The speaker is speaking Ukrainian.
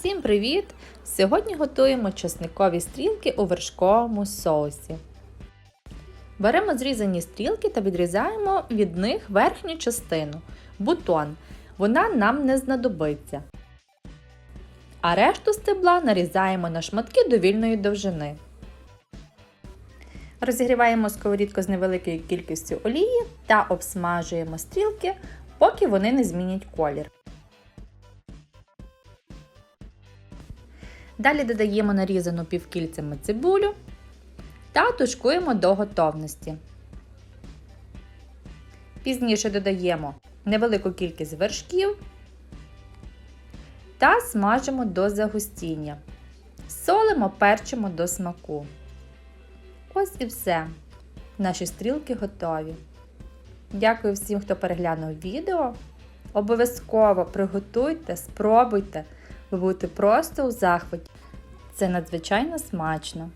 Всім привіт! Сьогодні готуємо чесникові стрілки у вершковому соусі. Беремо зрізані стрілки та відрізаємо від них верхню частину бутон. Вона нам не знадобиться. А решту стебла нарізаємо на шматки довільної довжини. Розігріваємо сковорідку з невеликою кількістю олії та обсмажуємо стрілки, поки вони не змінять колір. Далі додаємо нарізану півкільцями цибулю та тушкуємо до готовності. Пізніше додаємо невелику кількість вершків та смажимо до загустіння. Солимо, перчимо до смаку. Ось і все. Наші стрілки готові. Дякую всім, хто переглянув відео. Обов'язково приготуйте, спробуйте. Будете просто у захваті. Це надзвичайно смачно.